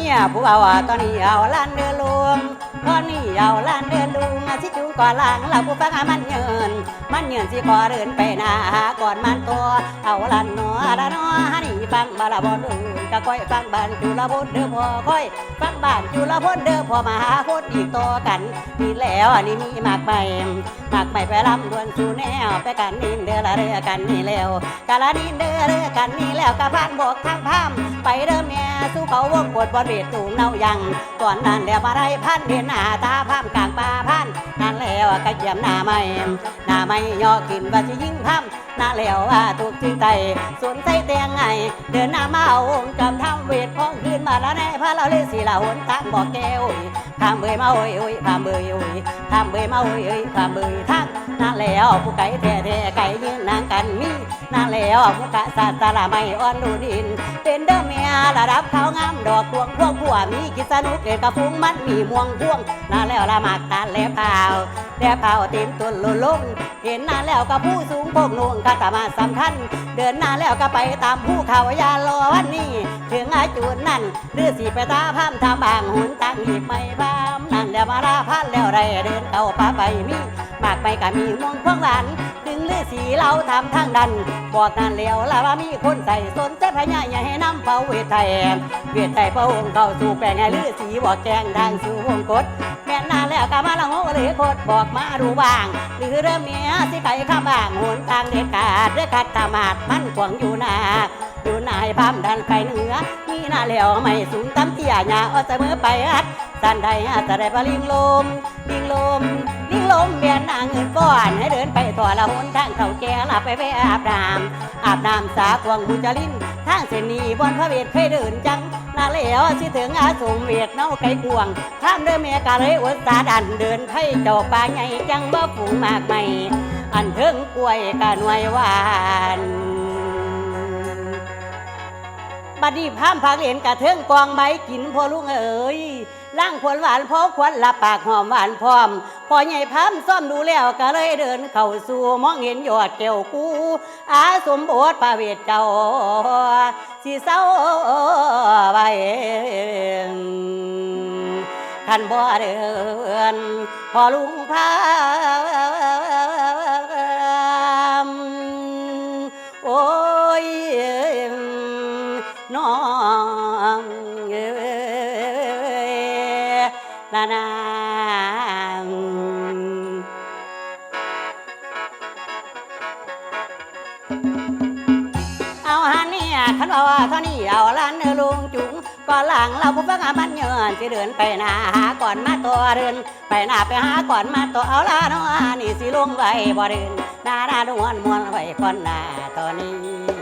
มียผู้เอาวตอนนี้เอาล้านเดือลวง ตอนนี้เอาล้านเดือลุงอาสิจูงก่อนหลังเราผู้ฟังมันเยินมันเยินสิขอเดินไปนาหาก่อนมันตัวเอาล้านนัวละนัวฮันนี่ฟังบาลาบอลอื่นก็ค่อยฟังบ้านจุลพลเด้อพอค่อยฟังบ้านจุลพลเด้อพอมาหาพดอีกต่อกันนี่แล้วอันนี้มีมากไปมากไปไปลำดวนสู่แนวไปกันนินเด้อละเรือกันนี่แล้วกะละนินเด้อเรือกันนี่แล้วกะพานบอกทางพามไปเด้อแม่สู้เขาวงกดบอลเบ็ดตูงเนายังก่อนนั้นแล้วมาได้พันเดียนหน้าตาพามกลางป่าพันนั่นแล้วกะเยี่ยมหน้าไม่หน้าไม่ย่อขึ้นว่าจะยิ่งพามนั่นแล้วว่าถูกทิ้งใจสวนใจเตียงไง เดินหน้ามาเอาองค์จำทำเวทพ้องขึ้นมาแล้วแน่พระเราเลยสีละหนทางบอกแก้ว ทำเบยมาโอ้ยโอ้ยทำเบยโอ้ยทำเบยมาโอ้ยโอ้ยทำเบยทางนั่นแล้วผู้ไก่แท้แท้ไก่ยืนนางกันมีนั่นแล้วผู้กะสัตตละไม่อ่อนดูดิน เป็นเด้อเมียระดับเขางามดอกพวงพวงผัวมีกิสนุกเด็กกะฟุ้งมันมีม่วงพวงนั่นแล้วละหมากตาแล้วเปล่าแล้วเปล่าเต็มตุนลุลงเห็นนั่นแล้วก็ผู้สูงพงนุ่งคาตามาสำคัญเดินหน้าแล้วก็ไปตามผู้เขายารอวันนี้ถึงอาจุดนั่นหรือสีไปตาพามทำบางหุนตั้งหีบไม่พามนั่นแล้วมาลาพันแล้วไรเดินเข้าป่าไปมีมากไปก็มีม่วงพวงหวานถึงลือสีเราทำทางดันบอกนั่นแล้วละว่ามีคนใส่สนใจพญาย่าให้น้ำเฝ้าเวทไทยเวทไทยพระองค์เข้าสู่แปลงให้ลือสีบอกแจงดังสู่วงกฎ แม่นนานแล้วก็มาละโงเลยโคตรบอกมาดูบ้างหรือเริ่มเมียสิไก่ข้าบ้างหนทางเด็ดขาดเรือขัดตามาดมันขวางอยู่หนาอยู่นายพามดันไกลเหนือ มีหน้าแล้วไม่สูงตั้มเตี้ยหยาเอาแต่มือไปอัดสันใดอาจจะได้ปลิงลมลิงลมลิงลมเบียนนางเงินก้อนให้เดินไปต่อละหนทางเขาแก่ลาไปไปอาบน้ำอาบน้ำสาควงบุญจลิน ทางเส้นนี้บอนพระเวทเคยเดินจังนาแล้วสิถึงอาสมเวทเนาไก่กวงข้ามเดินเมกะเลยอดสาดันเดินไทยเจ้าป่าใหญ่จังบ่ฝูงมากไม่อันเทิงกล้วยกะหน่วยหวาน บัดนี้พามผักเหรียญกะเทิงกองไม้กินพอลุงเอ๋ยล่างผลหวานพอควันละปากหอมหวานพร้อม พอใหญ่พามซ่อมดูแล้วก็เลยเดินเข้าสู่มองเห็นยอดเกี่ยวกูอาสมบทพระเวทเจ้าสิเศร้าไว้ขันบ่เดินพอลุงพา องเอ้ยนานาเอาฮันเนี่ยขันว่าว่าเท่านี้เอาล้านเนื้อลุงจุงก่อนหลังเราผู้ฟังอามันเยินที่เดินไปหนาหาก่อนมาตัวเดิน ไปหน้าไปหาก่อนมาตัวเอาละเนาะนี่สิลงไว้บ่เดินหน้าหน้าดวนมวนไว้ก่อนหน้าตอนนี้